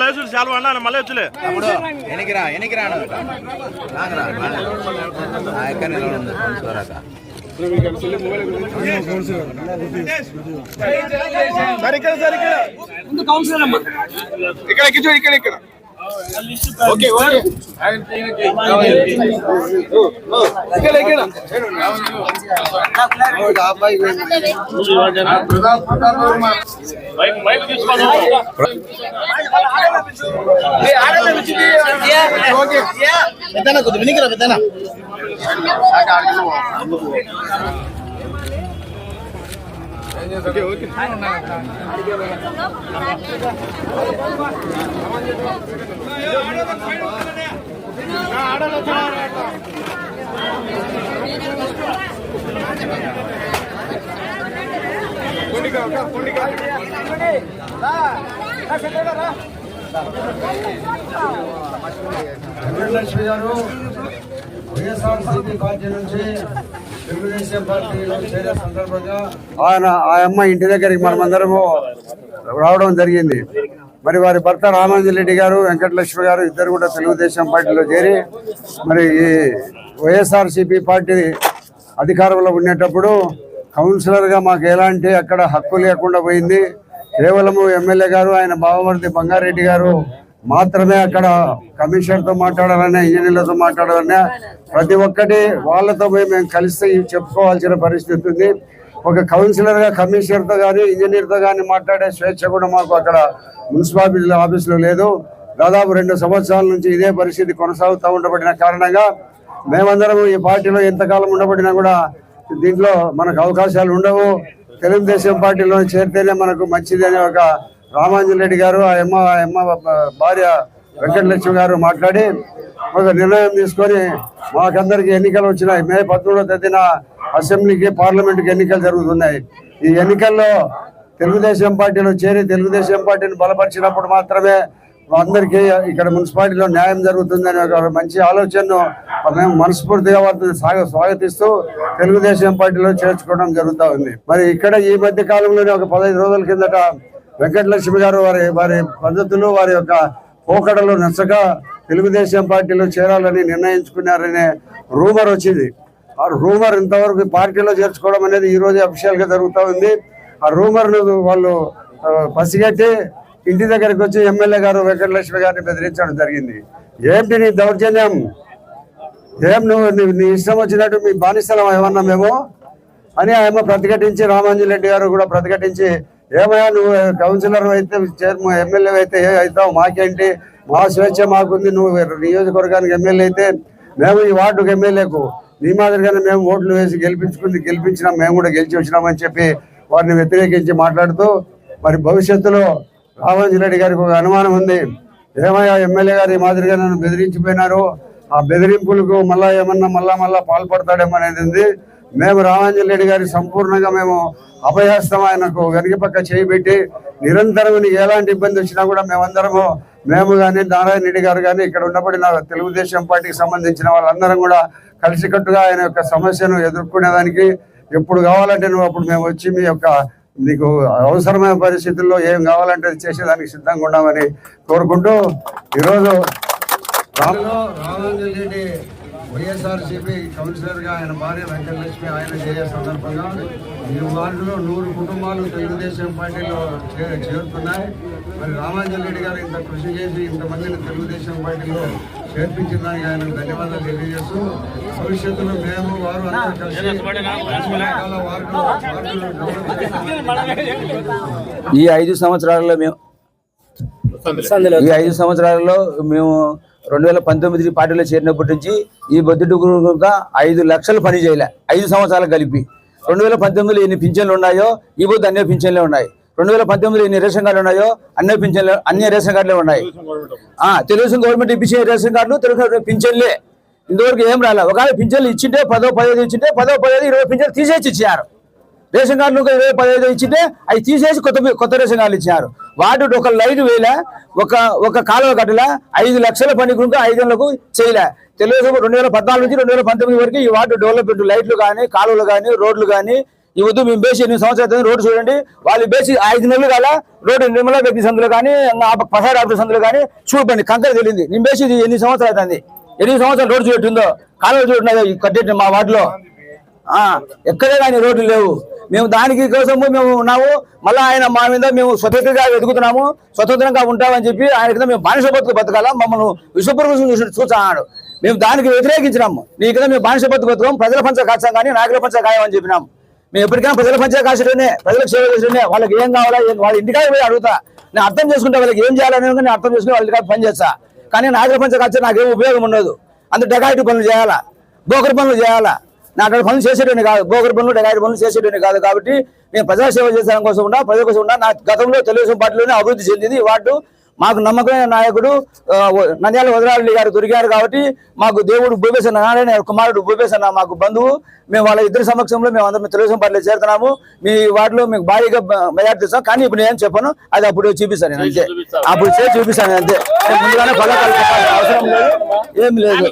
మళ్ళీ వచ్చి చాలా అన్న మళ్ళీ వచ్చులే తమ్ముడు ఎనికిరా ఎనికిరా రాగరా ఆ ఎక్కడ నిలబడి చూడక సరే ఇక్కడ సరే ఇక్కడ ఇక్కడ ఇక్కడ ఇక్కడ ఇక్కడ ఓకే ఓకే ఇక్కడ ఇక్కడ ఓకే పెద్దనా కొద్ది వినికిరా పెద్దనా వెంకటలక్ష్మి గారు వైఎస్ఆర్సీపీ పార్టీ నుంచి తెలుగుదేశం పార్టీలో చేరే సందర్భంగా ఆయన ఆ అమ్మ ఇంటి దగ్గరికి మనమందరము రావడం జరిగింది. మరి వారి భర్త రామాంజన్ రెడ్డి గారు వెంకటలక్ష్మి గారు ఇద్దరు కూడా తెలుగుదేశం పార్టీలో చేరి మరి ఈ వైఎస్ఆర్సీపీ పార్టీ అధికారంలో ఉండేటప్పుడు కౌన్సిలర్గా మాకు ఎలాంటి అక్కడ హక్కు లేకుండా పోయింది. కేవలము ఎమ్మెల్యే గారు ఆయన బావమర్ది బంగారెడ్డి గారు మాత్రమే అక్కడ కమిషనర్తో మాట్లాడాలన్నా ఇంజనీర్లతో మాట్లాడాలన్నా ప్రతి ఒక్కటి వాళ్ళతో పోయి మేము కలిస్తే చెప్పుకోవాల్సిన పరిస్థితి ఉంది. ఒక కౌన్సిలర్గా కమిషనర్తో కానీ ఇంజనీర్తో కానీ మాట్లాడే స్వేచ్ఛ కూడా మాకు అక్కడ మున్సిపాలిటీ ఆఫీసులో లేదు. దాదాపు రెండు సంవత్సరాల నుంచి ఇదే పరిస్థితి కొనసాగుతూ ఉండబడిన కారణంగా మేమందరం ఈ పార్టీలో ఎంతకాలం ఉండబడినా కూడా దీంట్లో మనకు అవకాశాలు ఉండవు. తెలుగుదేశం పార్టీలో చేరితేనే మనకు మంచిది అనే ఒక రామాంజన్ రెడ్డి గారు ఆ అమ్మ ఆ అమ్మ భార్య వెంకటలక్ష్మి గారు మాట్లాడి ఒక నిర్ణయం తీసుకొని మాకందరికి ఎన్నికలు వచ్చినాయి. మే పద్మూడవ తేదీన అసెంబ్లీకి పార్లమెంట్కి ఎన్నికలు జరుగుతున్నాయి. ఈ ఎన్నికల్లో తెలుగుదేశం పార్టీలో చేరి తెలుగుదేశం పార్టీని బలపరిచినప్పుడు మాత్రమే అందరికీ ఇక్కడ మున్సిపాలిటీలో న్యాయం జరుగుతుందని ఒక మంచి ఆలోచనను మేము మనస్ఫూర్తిగా వారిని సాగ స్వాగతిస్తూ తెలుగుదేశం పార్టీలో చేర్చుకోవడం జరుగుతూ ఉంది. మరి ఇక్కడ ఈ మధ్య కాలంలోనే ఒక పదహైదు రోజుల కిందట వెంకటలక్ష్మి గారు వారి వారి పద్ధతులు వారి యొక్క పోకడలు నచ్చక తెలుగుదేశం పార్టీలో చేరాలని నిర్ణయించుకున్నారనే రూమర్ వచ్చింది. ఆ రూమర్ ఇంతవరకు పార్టీలో చేర్చుకోవడం అనేది ఈ రోజు జరుగుతూ ఉంది. ఆ రూమర్ను వాళ్ళు పసిగట్టి ఇంటి దగ్గరికి వచ్చి ఎమ్మెల్యే గారు వెంకటలక్ష్మి గారిని బెదిరించడం జరిగింది. ఏంటి నీ దౌర్జన్యం? ఏం నువ్వు నీ- ఇష్టం వచ్చినట్టు మీ బానిసలం ఏమన్నా మేము? అని ఆమె ప్రతిఘటించి రామాంజన్ రెడ్డి గారు కూడా ప్రతిఘటించి ఏమయ్యా నువ్వు కౌన్సిలర్ అయితే చైర్మన్ ఎమ్మెల్యే అయితే ఏ అవుతావు? మాకేంటి? మా స్వేచ్ఛ మాకుంది. నువ్వు నియోజకవర్గానికి ఎమ్మెల్యే అయితే మేము ఈ వార్డుకు ఎమ్మెల్యేకు నీ మాదిరిగానే మేము ఓట్లు వేసి గెలిపించుకుంది గెలిపించినాం మేము కూడా గెలిచి వచ్చినామని చెప్పి వారిని వ్యతిరేకించి మాట్లాడుతూ మరి భవిష్యత్తులో రామంజరెడ్డి రెడ్డి గారికి ఒక అనుమానం ఉంది. ఏమయ్యా ఎమ్మెల్యే గారు ఈ మాదిరిగా నన్ను బెదిరించిపోయినారు? ఆ బెదిరింపులకు మళ్ళా ఏమన్నా మళ్ళా మళ్ళా పాల్పడతాడేమో అనేది ఉంది. మేము రామాంజన్ రెడ్డి గారి సంపూర్ణంగా మేము అభయహస్తం ఆయనకు వెనక పక్క చేయిబెట్టి నిరంతరం నీకు ఎలాంటి ఇబ్బంది వచ్చినా కూడా మేమందరము మేము కానీ నారాయణ రెడ్డి గారు కానీ ఇక్కడ ఉన్నప్పటి తెలుగుదేశం పార్టీకి సంబంధించిన వాళ్ళందరం కూడా కలిసికట్టుగా ఆయన యొక్క సమస్యను ఎదుర్కొనేదానికి ఎప్పుడు కావాలంటే నువ్వు అప్పుడు మేము వచ్చి మీ యొక్క నీకు అవసరమైన పరిస్థితుల్లో ఏం కావాలంటే అది చేసేదానికి సిద్ధంగా ఉన్నామని కోరుకుంటూ ఈరోజు రామాంజన్ రెడ్డి వైఎస్ఆర్సీపీ కౌన్సిలర్గా ఆయన భార్య వెంకటలక్ష్మి ఆయన చేయ సందర్భంగా ఈ వార్డులో నూరు కుటుంబాలు తెలుగుదేశం పార్టీలో చే- చేరుతున్నాయి. మరి రామాంజన్ రెడ్డి గారు ఇంత కృషి చేసి ఇంతమందిని తెలుగుదేశం పార్టీలో చేర్పించిన దానికి ఆయన ధన్యవాదాలు తెలియజేస్తూ భవిష్యత్తులో మేము వారు అందరూ కలిసి ఈ ఐదు సంవత్సరాలలో మేము ఈ ఐదు సంవత్సరాలలో మేము రెండు వేల పంతొమ్మిది పార్టీలో చేరినప్పటి నుంచి ఈ బొద్దుడుగా ఐదు లక్షలు పని చేయలే. ఐదు సంవత్సరాలు కలిపి. రెండు వేల పంతొమ్మిదిలో ఎన్ని పింఛన్లు ఉన్నాయో ఈ బొద్దు అన్ని పింఛన్లే ఉన్నాయి. రెండు వేల పంతొమ్మిదిలో ఎన్ని రేషన్ కార్డులు ఉన్నాయో అన్ని పింఛన్లు అన్ని రేషన్ కార్డులే ఉన్నాయి. ఆ, తెలుగుదేశం గవర్నమెంట్ ఇప్పించే రేషన్ కార్డులు తెలుగు పింఛన్లే. ఇంతవరకు ఏం రాలే. ఒకవేళ పింఛన్లు ఇచ్చింటే పదో పదిహేను ఇచ్చింటే పదో పదిహేను ఇరవై పింఛన్లు తీసేసి ఇచ్చారు. రేషన్ కార్డులు ఇరవై పదహైదు ఇచ్చింటే అవి తీసేసి కొత్త కొత్త రేషన్ కార్డులు ఇచ్చారు. వార్డు ఒక లైట్ వేల ఒక ఒక కాలువ గడ్డల ఐదు లక్షల పని గుంటూ ఐదు వందలకు చేయలే. తెలుగుదేశం రెండు వేల పద్నాలుగు నుంచి రెండు వేల పంతొమ్మిది వరకు ఈ వార్డు డెవలప్మెంట్ లైట్లు కానీ కాలువలు కానీ రోడ్లు కానీ ఈ వద్దు మేము బేసి ఎనిమిది సంవత్సరాలు అవుతుంది, రోడ్డు చూడండి. వాళ్ళు బేసి ఐదు నెలలు కాల రోడ్డు నిర్మల వ్యక్తి సందులు కానీ పసాడ్ ఆఫీస్ సందులు కానీ చూడండి కంకర తెలియంది నేను బేసి ఇది సంవత్సరాలు అవుతుంది. ఎనిమిది సంవత్సరాలు రోడ్డు చూడట్టుందో కాలువ చూడండి కట్టేట మా వార్డులో. ఎక్కడే కానీ రోడ్లు లేవు. మేము దానికి కోసము మేము ఉన్నాము. మళ్ళీ ఆయన మా మీద మేము స్వతంత్రంగా వెతుకుతున్నాము. స్వతంత్రంగా ఉంటామని చెప్పి ఆయన కింద మేము బానిస బతుకు బతకాల? మమ్మల్ని విశ్వప్రభు చూసి చూసాడు మేము దానికి వ్యతిరేకించినాము. నీ కింద మేము బానిస బతుకు బతుకం ప్రజల పంచ కాచాం కానీ నాయకుల పంచ కాయమని అని చెప్పినాం మేము ఎప్పటికైనా ప్రజల పంచ కాచడమే ప్రజలకు సేవ చేసేనే వాళ్ళకి ఏం కావాలా వాళ్ళ ఇంటికాడ పోయి అడుగుతా. నేను అర్థం చేసుకుంటే వాళ్ళకి ఏం చేయాలని నేను అర్థం చేసుకుని వాళ్ళకి ఇంటికాడ పని చేస్తా. కానీ నాయకుల పంచ నాకు నాకేం ఉపయోగం ఉండదు. అంత డెకాయిటీ పనులు చేయాలా? బోకర్ పనులు చేయాలా? నా అక్కడ పనులు చేసేటోని కాదు. బోకర్ పనులు డెకాయిటీ పనులు చేసేటోని కాదు కాబట్టి నేను ప్రజా సేవ చేసే కోసం ఉన్నా ప్రజల కోసం ఉన్నా నా గతంలో తెలుగుదేశం పార్టీలోనే అభివృద్ధి చెందింది. వార్డు మాకు నమ్మకమైన నాయకుడు నంద్యాల వదరారెడ్డి గారు దొరికారు కాబట్టి మాకు దేవుడు భూపేశ నారాయణ కుమారుడు భూపేశ మాకు బంధువు. మేము వాళ్ళ ఇద్దరి సమక్షంలో మేము అందరం తెలుగుదేశం పార్టీలో చేరుతున్నాము. మీ వార్డులో మీకు భారీగా మెజార్టీ ఇస్తాం. కానీ ఇప్పుడు నేను చెప్పను అది అప్పుడు చూపిస్తాను నేను అంతే. అప్పుడు చేసి చూపిస్తాను అంతే. ముందుగానే అవసరం లేదు. ఏం లేదు.